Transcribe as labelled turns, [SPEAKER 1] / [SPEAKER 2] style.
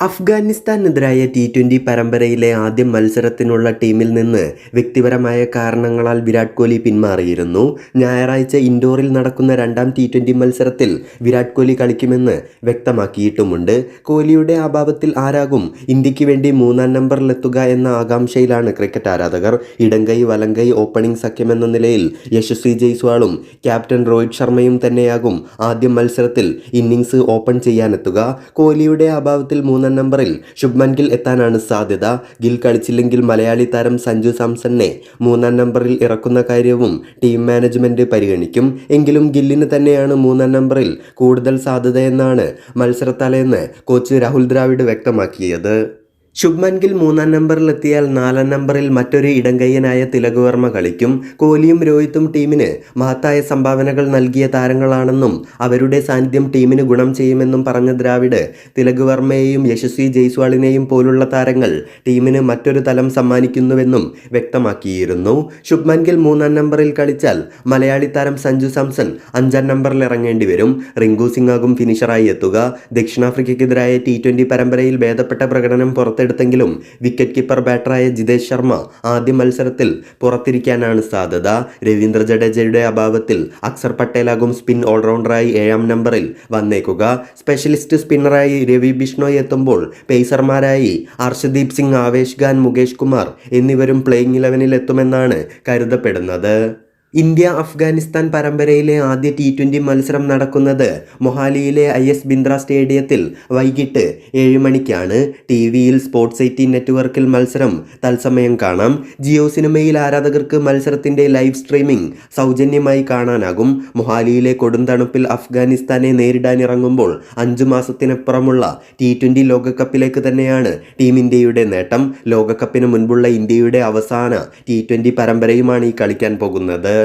[SPEAKER 1] അഫ്ഗാനിസ്ഥാനെതിരായ T twenty പരമ്പരയിലെ ആദ്യ മത്സരത്തിനുള്ള ടീമിൽ നിന്ന് വ്യക്തിപരമായ കാരണങ്ങളാൽ വിരാട് കോഹ്ലി പിന്മാറിയിരുന്നു. ഞായറാഴ്ച ഇൻഡോറിൽ നടക്കുന്ന രണ്ടാം ടി ട്വന്റി മത്സരത്തിൽ വിരാട് കോഹ്ലി കളിക്കുമെന്ന് വ്യക്തമാക്കിയിട്ടുമുണ്ട്. കോഹ്ലിയുടെ അഭാവത്തിൽ ആരാകും ഇന്ത്യയ്ക്ക് വേണ്ടി മൂന്നാം നമ്പറിലെത്തുക എന്ന ആകാംക്ഷയിലാണ് ക്രിക്കറ്റ് ആരാധകർ. ഇടങ്കൈ വലങ്കൈ ഓപ്പണിംഗ് സഖ്യമെന്ന നിലയിൽ യശസ്വി ജയ്സ്വാളും ക്യാപ്റ്റൻ രോഹിത് ശർമ്മയും തന്നെയാകും ആദ്യ മത്സരത്തിൽ ഇന്നിംഗ്സ് ഓപ്പൺ ചെയ്യാനെത്തുക. കോഹ്ലിയുടെ അഭാവത്തിൽ മൂന്നാം നമ്പറിൽ ശുഭ്മൻ ഗിൽ എത്താനാണ് സാധ്യത. ഗിൽ കളിച്ചില്ലെങ്കിൽ മലയാളി താരം സഞ്ജു സാംസണിനെ മൂന്നാം നമ്പറിൽ ഇറക്കുന്ന കാര്യവും ടീം മാനേജ്മെന്റ് പരിഗണിക്കും. എങ്കിലും ഗില്ലിന് തന്നെയാണ് മൂന്നാം നമ്പറിൽ കൂടുതൽ സാധ്യതയെന്നാണ് മത്സരത്തലേന്ന് കോച്ച് രാഹുൽ ദ്രാവിഡ് വ്യക്തമാക്കിയത്. ശുഭ്മൻ ഗിൽ മൂന്നാം നമ്പറിൽ എത്തിയാൽ നാലാം നമ്പറിൽ മറ്റൊരു ഇടങ്കയ്യനായ തിലക് വർമ്മ കളിക്കും. കോഹ്ലിയും രോഹിത്തും ടീമിന് മഹത്തായ സംഭാവനകൾ നൽകിയ താരങ്ങളാണെന്നും അവരുടെ സാന്നിധ്യം ടീമിന് ഗുണം ചെയ്യുമെന്നും പറഞ്ഞ ദ്രാവിഡ് തിലക് വർമ്മയെയും യശസ്വി ജയ്സ്വാളിനെയും പോലുള്ള താരങ്ങൾ ടീമിന് മറ്റൊരു തലം സമ്മാനിക്കുന്നുവെന്നും വ്യക്തമാക്കിയിരുന്നു. ശുഭ്മൻ ഗിൽ മൂന്നാം നമ്പറിൽ കളിച്ചാൽ മലയാളി താരം സഞ്ജു സാംസൺ അഞ്ചാം നമ്പറിൽ ഇറങ്ങേണ്ടി വരും. റിങ്കു സിംഗാകും ഫിനിഷറായി എത്തുക. ദക്ഷിണാഫ്രിക്കയ്ക്കെതിരായ ടി പരമ്പരയിൽ ഭേദപ്പെട്ട പ്രകടനം പുറത്തെടുത്തെങ്കിലും വിക്കറ്റ് കീപ്പർ ബാറ്ററായ ജിതേഷ് ശർമ്മ ആദ്യ മത്സരത്തിൽ പുറത്തിരിക്കാനാണ് സാധ്യത. രവീന്ദ്ര ജഡേജയുടെ അഭാവത്തിൽ അക്സർ പട്ടേലാകും സ്പിൻ ഓൾറൗണ്ടറായി ഏഴാം നമ്പറിൽ വന്നേക്കുക. സ്പെഷ്യലിസ്റ്റ് സ്പിന്നറായി രവി ബിഷ്ണോയ് എത്തുമ്പോൾ പേസർമാരായി അർഷദീപ് സിംഗ് ആവേശ് ഖാൻ മുകേഷ് കുമാർ എന്നിവരും പ്ലേയിങ് ഇലവനിൽ എത്തുമെന്നാണ് കരുതപ്പെടുന്നത്. ഇന്ത്യ അഫ്ഗാനിസ്ഥാൻ പരമ്പരയിലെ ആദ്യ ടി ട്വന്റി മത്സരം നടക്കുന്നത് മൊഹാലിയിലെ ഐ എസ് ബിന്ദ്ര സ്റ്റേഡിയത്തിൽ വൈകിട്ട് ഏഴ് മണിക്കാണ്. ടി വിയിൽ സ്പോർട്സ് എയ്റ്റീൻ നെറ്റ്വർക്കിൽ മത്സരം. തത്സമയം കാണാം. ജിയോ സിനിമയിൽ ആരാധകർക്ക് മത്സരത്തിന്റെ ലൈവ് സ്ട്രീമിംഗ് സൗജന്യമായി കാണാനാകും. മൊഹാലിയിലെ കൊടുന്തണുപ്പിൽ അഫ്ഗാനിസ്ഥാനെ നേരിടാനിറങ്ങുമ്പോൾ അഞ്ചു മാസത്തിനപ്പുറമുള്ള ടി ട്വന്റി ലോകകപ്പിലേക്ക് തന്നെയാണ് ടീം ഇന്ത്യയുടെ നേട്ടം. ലോകകപ്പിന് മുൻപുള്ള ഇന്ത്യയുടെ അവസാന ടി ട്വന്റി പരമ്പരയുമാണ് ഈ കളിക്കാൻ പോകുന്നത്.